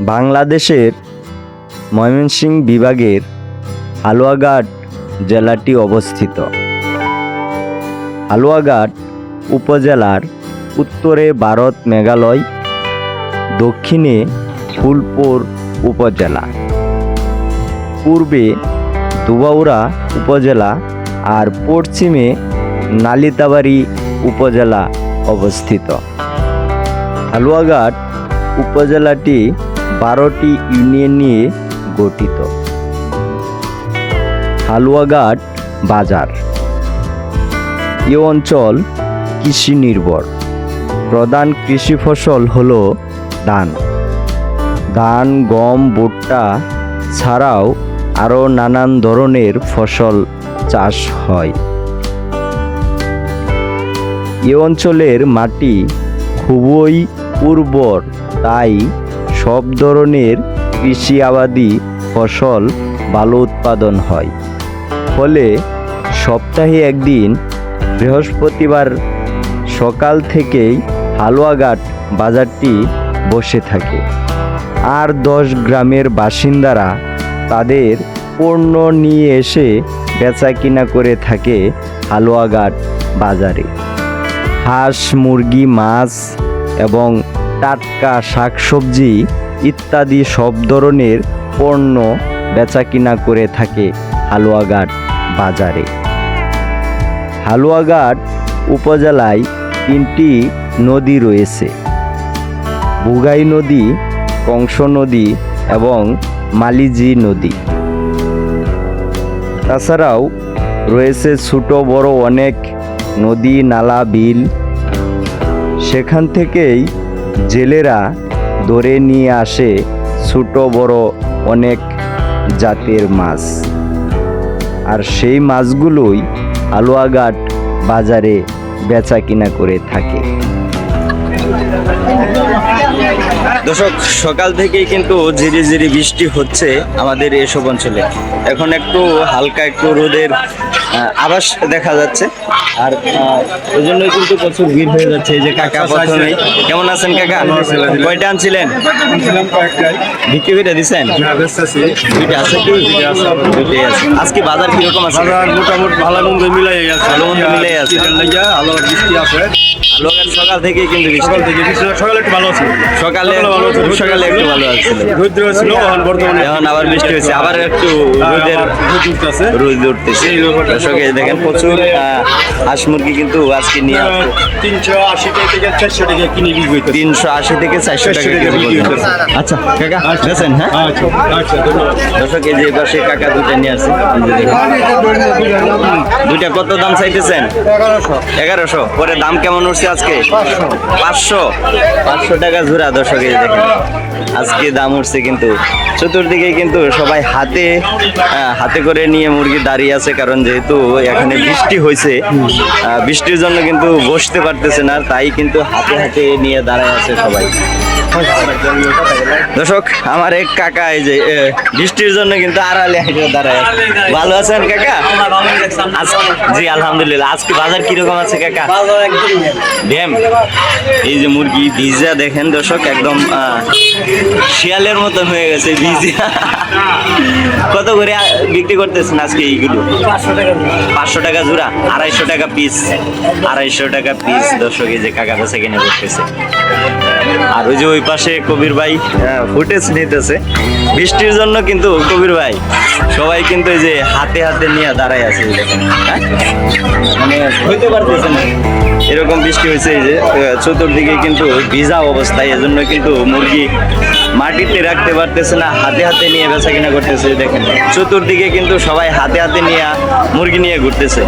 বাংলাদেশের ময়মনসিংহ বিভাগের হালুয়াঘাট জেলাটি অবস্থিত। হালুয়াঘাট উপজেলার উত্তরে ভারত মেঘালয়, দক্ষিণে ফুলপুর উপজেলা। পূর্বে দুবাউড়া উপজেলা আর পশ্চিমে নালিতাবাড়ি উপজেলা অবস্থিত। হালুয়াঘাট উপজেলাটি বারোটি ইউনিয়ন নিয়ে গঠিত। হালুয়াঘাট বাজার। এ অঞ্চল কৃষি নির্ভর। প্রধান কৃষি ফসল হল ধান। ধান, গম, ভুট্টা ছাড়াও আরও নানান ধরনের ফসল চাষ হয়। এ অঞ্চলের মাটি খুবই উর্বর, তাই সব ধরনের কৃষি আবাদি ফসল ভালো উৎপাদন হয়। ফলে সপ্তাহে একদিন বৃহস্পতিবার সকাল থেকেই হালুয়াঘাট বাজারটি বসে থাকে আর দশ গ্রামের বাসিন্দারা তাদের পণ্য নিয়ে এসে বেচা কিনা করে থাকে হালুয়াঘাট বাজারে। হাঁস, মুরগি, মাছ এবং টাটকা শাকসবজি ইত্যাদি সব ধরনের পণ্য বেচা কিনা করে থাকে হালুয়াঘাট বাজারে। হালুয়াঘাট উপজেলায় তিনটি নদী রয়েছে। বুগাই নদী, কংস নদী এবং মালিজি নদী। তাছাড়াও রয়েছে ছোট বড় অনেক নদী, নালা, বিল। সেখান থেকেই জেলেরা ধরে নিয়ে আসে ছোট বড় অনেক জাতের মাছ। আর সেই মাছগুলোই আলোয়াঘাট বাজারে বেচা কিনা করে থাকে। দর্শক সকাল থেকেই কিন্তু ঝিরি ঝিরি বৃষ্টি হচ্ছে আমাদের এসব অঞ্চলে। এখন একটু হালকা একটু রোদের আভাস দেখা যাচ্ছে। আর ওই জন্যই কিন্তু প্রচুর ভিড় হয়ে যাচ্ছে এই যে কাকা প্রথমেই। কেমন আছেন কাকা? কয়টা আনছিলেন? বিক্রি করে দিছেন? দুইটা আছে কি? দুইটাই আছে। আজকে বাজার কীরকম আছে? বাজার মোটামুটি ভালো মন্দ মিলাই গেছে। ভালো মন্দ মিলাই আছে। আলো বৃষ্টি আছে। সকাল থেকে কিন্তু সকাল থেকে সকালে একটু ভালো আছে। সকালে সকালে একটু ভালো আছে। রৌদ্র ছিল এখন বর্তমানে এখন আবার বৃষ্টি হয়েছে আবার একটু রোদের রোদ উঠতেছে। রোদ উঠতেছে। দর্শকে দেখেন প্রচুর হাঁস মুরগি কিন্তু আজকে নিয়ে তিনশো আশি থেকে চারশো টাকা কিনে বিক্রি হইতেছে তিনশো আশি থেকে চারশো টাকা কেজি বিক্রি পর্যন্ত। আচ্ছা কাকা গেছেন হ্যাঁ? আচ্ছা আচ্ছা ধন্যবাদ। দর্শক এই যে পাশে কাকা দুটা নিয়ে আসছে। দুইটা কত দাম চাইতেছেন? এগারোশো। পরে দাম কেমন উঠছে আজকে? পাঁচশো। পাঁচশো। টাকা জোড়া দর্শক দেখেন, আজকে দাম উঠছে কিন্তু, চতুর্দিকে কিন্তু সবাই হাতে হাতে করে নিয়ে মুরগি দাঁড়িয়ে আছে, কারণ যেহেতু এখানে বৃষ্টি হয়েছে বৃষ্টির জন্য কিন্তু বসতে পারতেছে না, তাই কিন্তু হাতে হাতে নিয়ে দাঁড়ায় আছে সবাই। দর্শক আমার এক কাকা এই যে বৃষ্টির জন্য কিন্তু আড়ালে দাঁড়ায়। ভালো আছেন কাকা? জি আলহামদুলিল্লাহ। আজকে বাজার কীরকম আছে কাকা? ড্যাম এই যে মুরগি ভিজা দেখেন দর্শক একদম শিয়ালের মতন হয়ে গেছে ভিজা। কত করে বিক্রি করতেছেন আজকে এইগুলো? পাঁচশো টাকা জোড়া। আড়াইশো টাকা পিস আড়াইশো টাকা পিস দর্শক এই যে কাকা বেচা কিনে করতেছে। আর ওই যে ওই পাশে কবির ভাই ফুটেজ নিতেছে বৃষ্টির জন্য কিন্তু কবির ভাই সবাই কিন্তু এই যে হাতে হাতে নিয়ে দাঁড়ায় আছে হ্যাঁ? মানে হইতে পারতেছে না এরকম বৃষ্টি হয়েছে যে চতুর্দিকে কিন্তু ভিজা অবস্থায় এজন্য কিন্তু মুরগি মাটিতে রাখতে পারতেছে না হাতে হাতে নিয়ে বেচা কিনা করতেছে দেখেন চতুর্দিকে কিন্তু সবাই হাতে হাতে নিয়ে মুরগি নিয়ে ঘুরতেছে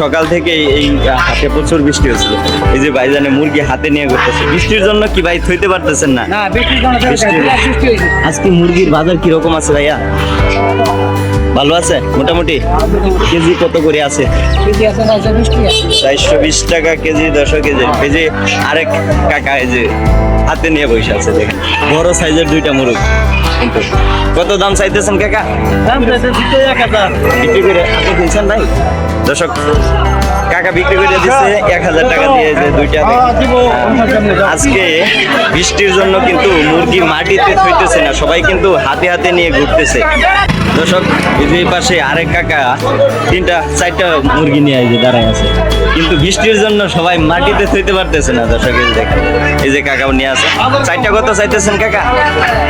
সকাল থেকে এই হাতে প্রচুর বৃষ্টি হচ্ছিল এই যে ভাইজানে মুরগি হাতে নিয়ে করতেছে বৃষ্টির জন্য কি ভাই থইতে পারতেছেন না? আজকে মুরগির বাজার কীরকম আছে ভাইয়া? ভালো আছে? মোটামুটি? কেজি কত করে আছে? চারশো বিশ টাকা কেজি দশো কেজি। এই যে আরেক কাকা এই যে হাতে নিয়ে বসে আছে দেখেন। বড় সাইজের দুইটা মুরগ। কত দাম চাইতেছেন কাকা? দাম এক হাজার। বিক্রি করে আপনি কিনছেন ভাই দর্শক কাকা কাকা বিক্রি করে দিচ্ছে এক হাজার টাকা দিয়ে যে দুইটা আজকে বৃষ্টির জন্য কিন্তু মুরগি মাটিতে থইতেছে না সবাই কিন্তু হাতে হাতে নিয়ে ঘুরতেছে। দর্শক, এই পাশে আরেক কাকা, তিনটা, চারটা মুরগি নিয়ে যে দাঁড়ায় আছে। কিন্তু বৃষ্টির জন্য সবাই মাটিতে থইতে পারতেছে না দর্শক, এই যে দেখেন, এই যে কাকাও নিয়ে আছে। চারটা কত চাইতেছেন কাকা?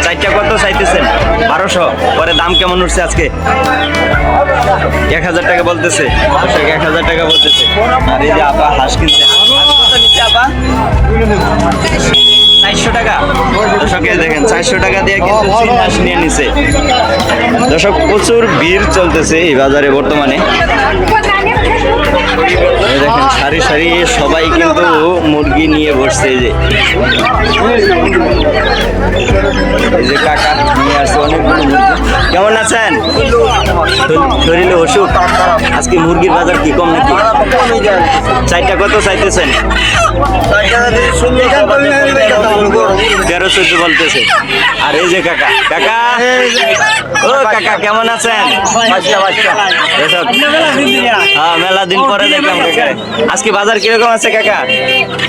চারটা কত চাইতেছেন? বারোশো। পরে দাম কেমন উঠছে আজকে? এক হাজার টাকা বলতেছে। দর্শক, এক হাজার টাকা বলতেছে। আর এই যে আপা হাঁস কিনছে। হাঁস আপা? দর্শকে দেখেন, চারশো টাকা দিয়ে কিন্তু চীন হাঁস নিয়ে নিছে। দর্শক, প্রচুর ভিড় চলতেছে এই বাজারে বর্তমানে। দেখেন সারি সারি সবাই কিন্তু মুরগি নিয়ে বসছে এই যে। এই যে কাকা নিয়ে আসছে অনেকগুলো মুরগি। কেমন আছেন? শরীর- অসুখ? আজকে মুরগির বাজার কি কম নাকি? চারটা কত চাইতেছেন? তেরো চোদ্দ বলতেছে। আর এই যে কাকা কাকা? ও কাকা কেমন আছেন? হ্যাঁ মেলা দিন পরে দেখলাম কাকা আজকে বাজার কীরকম আছে কাকা?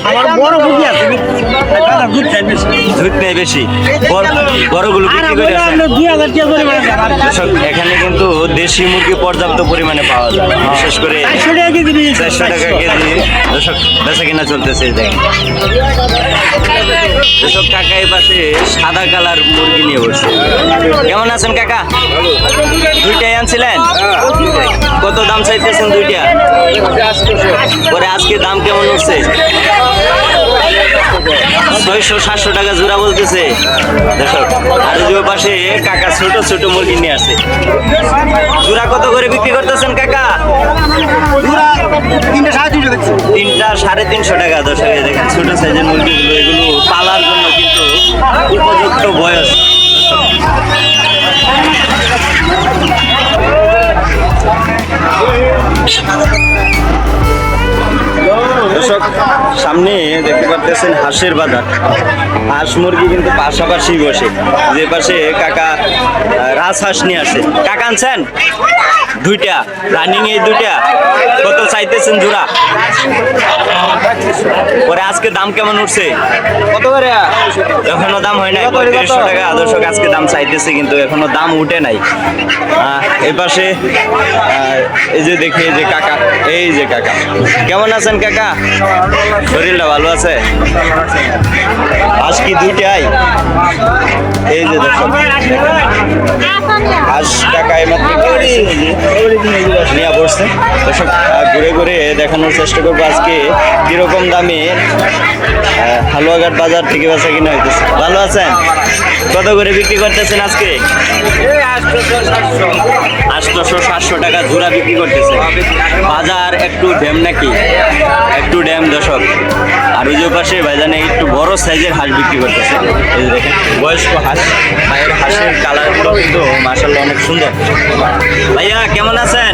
আমার বড় মুরগি আছে। দুধ নেই বেশি। বড়- বড়গুলো বিক্রি করে এখানে কিন্তু দেশি মুরগি পর্যাপ্ত পরিমাণে পাওয়া যায়। বিশেষ করে চারশো টাকা কেজি দর্শক বেচা কিনা চলতেছে দেখেন। দর্শক কাকা এই পাশে সাদা কালার মুরগি নিয়ে বসছে। কেমন আছেন কাকা? দুইটাই আনছিলেন? কত দাম চাইতেছেন দুইটা? পরে আজকে দাম কেমন উঠছে ছয়শো সাতশো টাকা জোড়া বলতেছে। দর্শক আর যে পাশে কাকা ছোট ছোট মুরগি নিয়ে আসে। জোড়া কত করে বিক্রি করতেছেন কাকা? তিনটে সাড়ে তিনশো দেখছি। তিনটা সাড়ে তিনশো টাকা। দর্শক দেখেন ছোট সাইজের মুরগিগুলো এগুলো পালার জন্য কিন্তু উপযুক্ত বয়স। Gracias. সামনে দেখতে পাচ্ছেন হাঁসের বাজার। হাঁস মুরগি কিন্তু পাশাপাশি বসে। যে পাশে কাকা আহ, রাজহাঁস নিয়ে আসে। কাকা আনছেন? দুইটা। রানিং এই দুইটা। কত চাইতেছেন জোড়া? পরে আজকে দাম কেমন উঠছে? কত করে? এখনও দাম হয় নাই। পঁয়ত্রিশশো টাকা দর্শক আজকে দাম চাইতেছে কিন্তু এখনও দাম উঠে নাই। আহ, এই পাশে এই যে দেখি যে কাকা এই যে কাকা। কেমন আছেন কাকা? শরীরটা ভালো আছে? আজ কি দুইটাই। এই যে দর্শক আজ টাকা এইমাত্র কিনেছি, এই যে নিয়ে দর্শক ঘুরে ঘুরে দেখানোর চেষ্টা করব আজকে কীরকম দামে হালুয়াঘাট বাজার থেকে বেচা কিনা হইতেছে। ভালো আছেন? কত করে বিক্রি করতেছেন আজকে? আটশোশো সাতশো টাকা জোড়া বিক্রি করতেছে। বাজার একটু ড্যাম নাকি? একটু ড্যাম দশক Thank. আর ওই যে পাশে ভাইজানে একটু বড় সাইজের হাঁস বিক্রি করতেছে। এই যে দেখেন বয়স্ক হাঁস। ভাইয়ের হাঁসের কালারগুলো কিন্তু মাসাল্লাহ অনেক সুন্দর। ভাইয়া কেমন আছেন?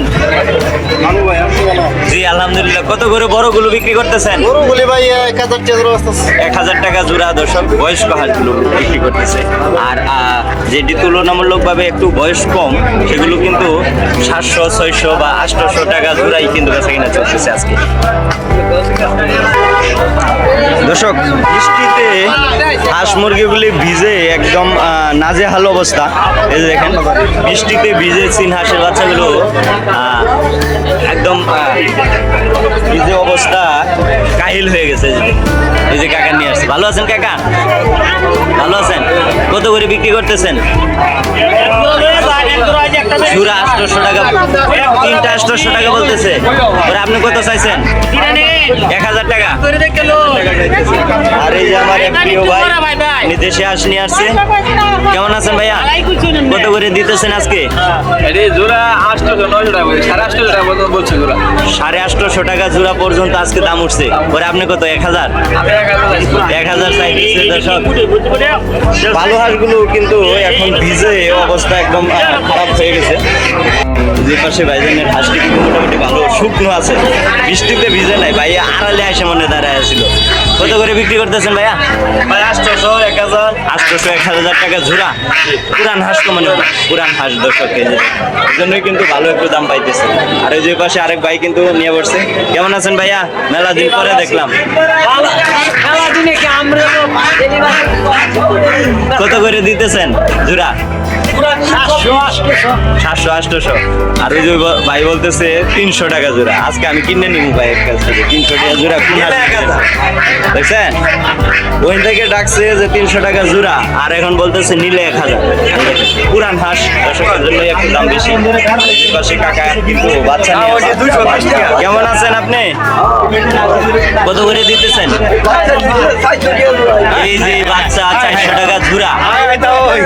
জি আলহামদুলিল্লাহ। কত করে বড়গুলো বিক্রি করতেছেন? বলি ভাই এক হাজার টাকা এক হাজার টাকা জোড়া দর্শক বয়স্ক হাঁসগুলো বিক্রি করতেছে। আর যেটি তুলনামূলকভাবে একটু বয়স কম সেগুলো কিন্তু সাতশো ছয়শো বা আটশোশো টাকা জোড়াই কিন্তু বেচা কিনা চলতেছে আজকে। দর্শক, বৃষ্টিতে হাঁস মুরগিগুলি ভিজে একদম নাজেহাল অবস্থা। এই যে দেখেন, বৃষ্টিতে ভিজে চীন হাঁসের বাচ্চাগুলো একদম ভিজে অবস্থা, কাহিল হয়ে গেছে এই যে কাকা নিয়ে আসছে। ভালো আছেন কাকা? ভালো আছেন? কত করে বিক্রি করতেছেন? সুরা আটশোশো টাকা তিনটা আটশোশো টাকা বলতেছে। ওরা আপনি কত চাইছেন? এক হাজার টাকা। আর এই যে আমার প্রিয় ভাই উনি দেশে হাঁস নিয়ে আসছে। কেমন আছেন ভাইয়া? কত করে দিতেছেন আজকে? সাড়ে আটশো টাকা জোড়া পর্যন্ত আজকে দাম উঠছে। ওরে আপনি কত এক হাজার? এক হাজার চাইতেছে দর্শক। ভালো হাঁসগুলো কিন্তু এখন ভিজে অবস্থা একদম খারাপ হয়ে গেছে। যে পাশে ভাইজানের হাঁসটি কিন্তু মোটামুটি ভালো। শুকনো আছে। বৃষ্টিতে ভিজে নাই। ভাই আড়ালে আসে মনে দাঁড়ায় ছিল কত করে বিক্রি করতেছেন ভাইয়া? ভাই আটশোশো এক হাজার। আটশোশো এক হাজার টাকা ঝুরা। পুরান হাঁস তো মানে পুরান হাঁস দর্শক কেজি এই জন্যই কিন্তু ভালো একটু দাম পাইতেছে। আর ওই যে পাশে আরেক ভাই কিন্তু নিয়ে বসছে। কেমন আছেন ভাইয়া? মেলা দিন পরে দেখলাম। কত করে দিতেছেন? জুরা সাতশো আটশোশো আর ওই যে ভাই বলতেছে তিনশো টাকা জোড়া। আজকে আমি কিনে নিব ভাইয়ের কাছ থেকে। তিনশো টাকা জোড়া? দেখছেন? ওই থেকে ডাকছে যে তিনশো টাকা জোড়া। আর এখন বলতেছে নিলে এক হাজার। পুরান হাঁস। দর্শকের জন্য একটু দাম বেশি। পাশে কাকা কিন্তু বাচ্চা নিয়ে কেমন আছেন আপনি? কত করে দিতেছেন? এই যে বাচ্চা চারশো টাকা জোড়া। ওই।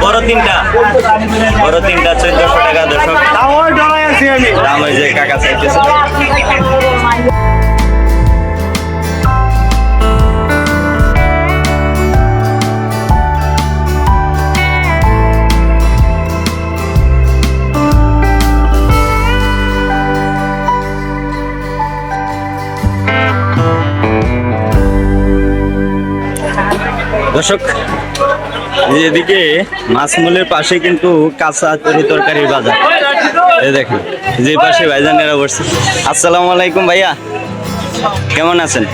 বড় তিনটা। বড় তিনটা চোদ্দশো টাকা দর্শক দাম ওই যে কাকা চাইতেছে। দর্শক এদিকে মাছমূলের পাশে কিন্তু কাঁচা তরি তরকারির বাজার। এই দেখেন, যে পাশে ভাইজানেরা বসছে। আসসালামু আলাইকুম ভাইয়া, কেমন আছেন?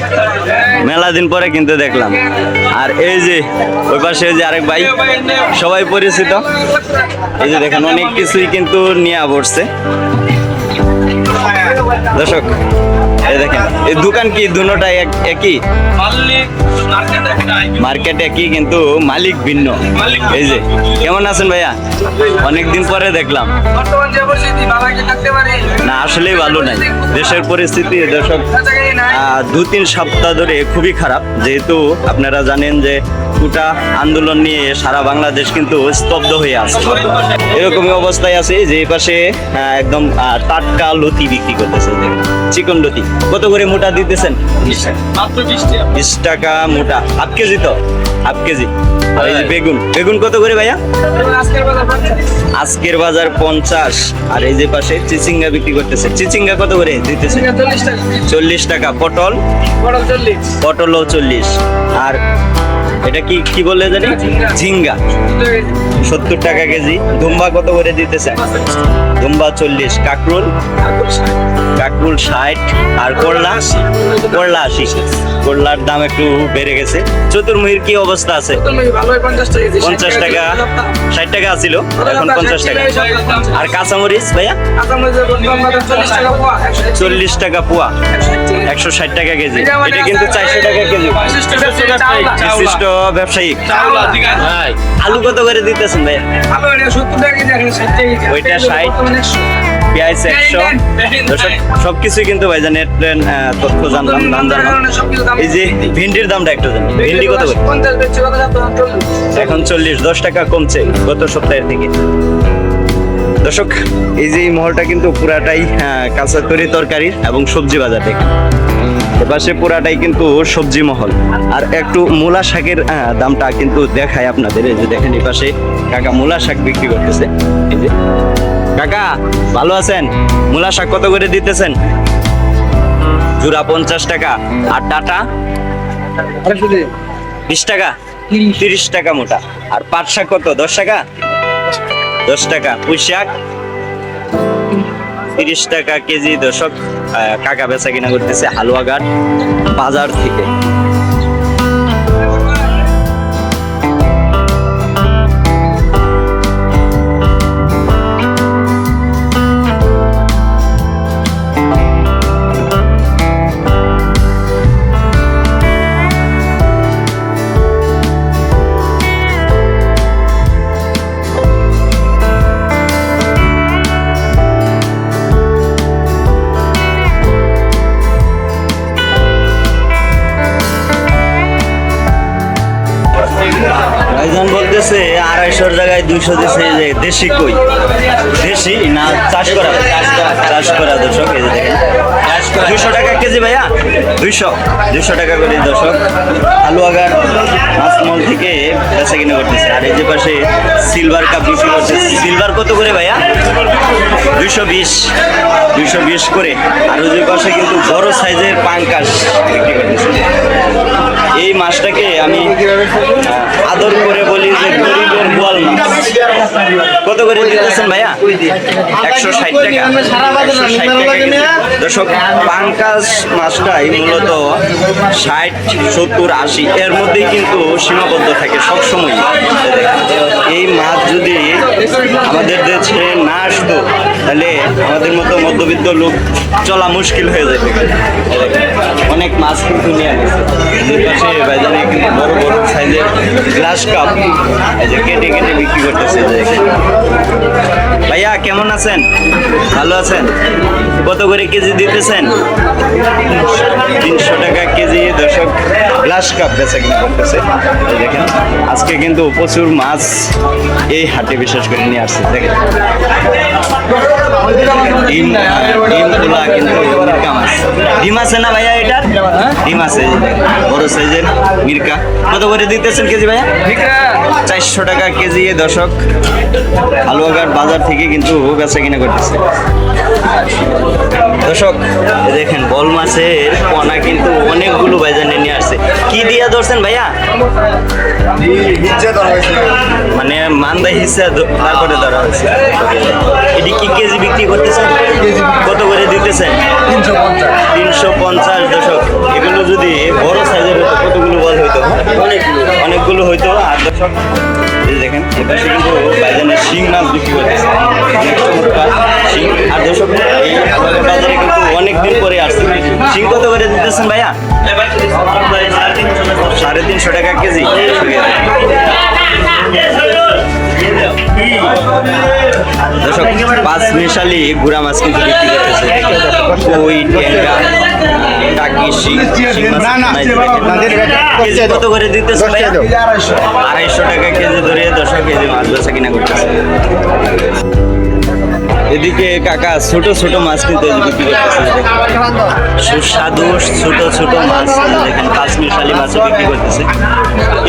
মেলা দিন পরে কিন্তু দেখলাম। আর এই যে, ওই পাশে যে আরেক ভাই, সবাই পরিচিত। এই যে দেখেন, অনেক কিছুই কিন্তু নিয়ে বসছে। দর্শক, এই দেখেন, এই দোকান কি দুটাই একই? মার্কেট একই কিন্তু মালিক ভিন্ন। এই যে কেমন আছেন ভাইয়া? অনেকদিন পরে দেখলাম। কি না আসলেই ভালো নাই। দেশের পরিস্থিতি দর্শক দু তিন সপ্তাহ ধরে খুবই খারাপ। যেহেতু আপনারা জানেন যে কোটা আন্দোলন নিয়ে সারা বাংলাদেশ কিন্তু স্তব্ধ হয়ে আছে। এরকমই অবস্থায় আছে যে পাশে একদম টাটকা লতি বিক্রি করতেছে। চিকন লতি। কত করে মোটা দিতেছেন? বিশ টাকা। মোটা হাফ কেজি তো? Half kg. আর এই যে বেগুন বেগুন কত করে ভাইয়া? আজকের বাজার পঞ্চাশ। আর এই যে পাশে চিচিঙ্গা বিক্রি করতেছে। চিচিঙ্গা কত করে দিতেছে? চল্লিশ টাকা। পটল? পটলও চল্লিশ। আর এটা কি কি বললে জানি? ঝিঙ্গা। সত্তর টাকা কেজি। দুম্বা কত করে দিতেছে? দুম্বা চল্লিশ। কাকরুল? কাকরুল ষাট আর করলা করলা আশি। করলার দাম একটু বেড়ে গেছে। চতুর্মুখীর কি অবস্থা আছে? পঞ্চাশ টাকা ষাট টাকা আছিল। এখন পঞ্চাশ টাকা। আর কাঁচামরিচ ভাইয়া? চল্লিশ টাকা পোয়া। একশো ষাট টাকা কেজি। এটা কিন্তু চারশো টাকা কেজি। বিশিষ্ট ব্যবসায়িক আলু কত করে দিতেছেন ভাইয়া? ওইটা 60 পেঁয়াজ একশো সবকিছুই কিন্তু ভাই জানেন তথ্য জানলাম দাম জানলাম। এই যে ভিন্ডির দামটা একটু জানি। ভিন্ডি কত এখন চল্লিশ দশ টাকা কমছে গত সপ্তাহের থেকে দর্শক এই যে এই মহলটা কিন্তু পুরাটাই কাঁচা তরি তরকারির এবং সবজি বাজার এপাশে পুরাটাই কিন্তু সবজি মহল। আর একটু মূলা শাকের দামটা কিন্তু দেখায় আপনাদের। এই যে দেখেন এপাশে কাকা মূলা শাক বিক্রি করতেছে। এই যে। কাকা, ভালো আছেন? মূলা শাক কত করে দিতেছেন? জুরা পঞ্চাশ টাকা, আর ডাটা? বিশ টাকা, তিরিশ টাকা মোটা। আর পাট শাক কত? দশ টাকা? দশ টাকা। পুঁই শাক? তিরিশ টাকা কেজি দশক কাকা বেচা কিনা করতেছে হালুয়াঘাট বাজার থেকে। আড়াইশোর জায়গায় দুইশো দিছে যে দেশি কই? দেশি না চাষ করা? চাষ করা, দর্শক, এই যে দেখেন। দুইশো টাকা কেজি ভাইয়া? দুইশো। দুইশো টাকা করে, দর্শক। আলুয়াঘাট মাছমল থেকে বেচা কিনে করতেছে। আর এই যে পাশে সিলভার কাপ বিক্রি করতেছে। সিলভার কত করে ভাইয়া? দুইশো বিশ। দুইশো বিশ করে। আর ওই যে পাশে কিন্তু বড় সাইজের পাঙ্কাশ বিক্রি করতেছে। এই মাছটাকে আমি আদর করে বলি যে গরিবের গোয়াল মাছ। কত করে দিতেছেন ভাইয়া? একশো ষাট টাকা। একশো ষাট টাকা। দর্শক পাঙ্কাস মাছটাই মূলত ষাট, সত্তর, আশি, এর মধ্যেই কিন্তু সীমাবদ্ধ থাকে সবসময় এই মাছ যদি আমাদের দেশে না আসতো, তাহলে আমাদের মতো মধ্যবিত্ত লোক চলা মুশকিল হয়ে যাবে অনেক মাছ কিন্তু নিয়ে আসে পাশে বাজারে কিন্তু বড় বড় সাইজের গ্লাস কাপ, এই যে কেটে কেটে বিক্রি করতেছে যে ভাইয়া, কেমন আছেন? ভালো আছেন? কত করে কেজি দিতেছেন? গ্লাস কাপ বেচা কিনা করতেছে। দেখেন আজকে কিন্তু প্রচুর মাছ এই হাটে বিশেষ করে নিয়ে আসছে দেখেন। ডিম ডিম কিন্তু মির্কা মাছ। ডিম আছে না ভাইয়া এটার? ডিম আছে দেখেন, বড় সাইজের মির্কা। কত করে দিতেছেন কেজি ভাইয়া? চারশো টাকা কেজি আলুয়াঘাট বাজার থেকে কিন্তু বেচা কিনা করতেছে। দর্শক দেখেন বল মাছের পোনা কিন্তু অনেকগুলো বাজারে নিয়ে আসছে। কি দিয়া ধরছেন ভাইয়া মানে মান্দা হিসা ধরা হয়েছে। এটি কি কেজি বিক্রি করতেছেন? কত করে দিতেছেন? তিনশো পঞ্চাশ দশক। এগুলো যদি বড় সাইজের হতো, কতগুলো বল হইতো? অনেকগুলো। অনেকগুলো হইতো, আর দশক। দেখেন এপাশে কিন্তু বাজারে শিং মাছ বিক্রি করতেছে শিং। আর দশক, এই বাজারে কিন্তু অনেক দিন পরে আসছে। শিং কত করে দিতেছেন ভাইয়া? সাড়ে তিনশো টাকা। কেজি। দর্শক পাঁচ মিশালি গুড়া মাছ কিন্তু বিক্রি করতেছে। কই ট্যাংরা টাকি টাকা। কেজি কত করে দিতেছে টাকা আড়াইশো টাকা কেজি ধরে দশক কেজি মাছ বেচা কিনা করতেছে। এদিকে কাকা ছোট ছোট মাছ কিন্তু বিক্রি করতেছে। সুস্বাদু ছোট ছোট মাছ দেখেন কাশ্মীর শালি মাছও বিক্রি করতেছে।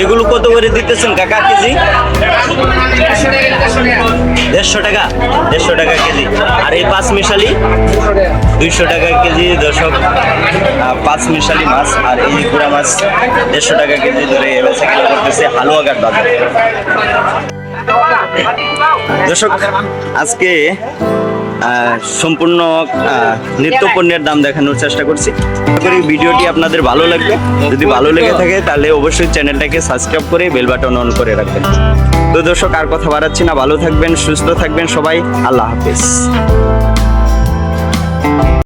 এগুলো কত করে দিতেছেন কাকা কেজি? দেড়শো টাকা দেড়শো টাকা কেজি। আর এই পাঁচ মিশালি দুইশো টাকা কেজি দর্শক। আহ, পাঁচ মিশালি মাছ আর এই গুড়া মাছ দেড়শো টাকা কেজি ধরে বেচা কিনা করতেছে হালুয়াঘাট বাজার। দর্শক, আজকে সম্পূর্ণ নিত্য পণ্যের দাম দেখানোর চেষ্টা করছি। করি ভিডিওটি আপনাদের ভালো লাগবে। যদি ভালো লেগে থাকে, তাহলে অবশ্যই চ্যানেলটাকে সাবস্ক্রাইব করে বেল বাটন অন করে রাখবেন। তো দর্শক, আর কথা বাড়াচ্ছি না। ভালো থাকবেন, সুস্থ থাকবেন সবাই। আল্লাহ হাফিজ।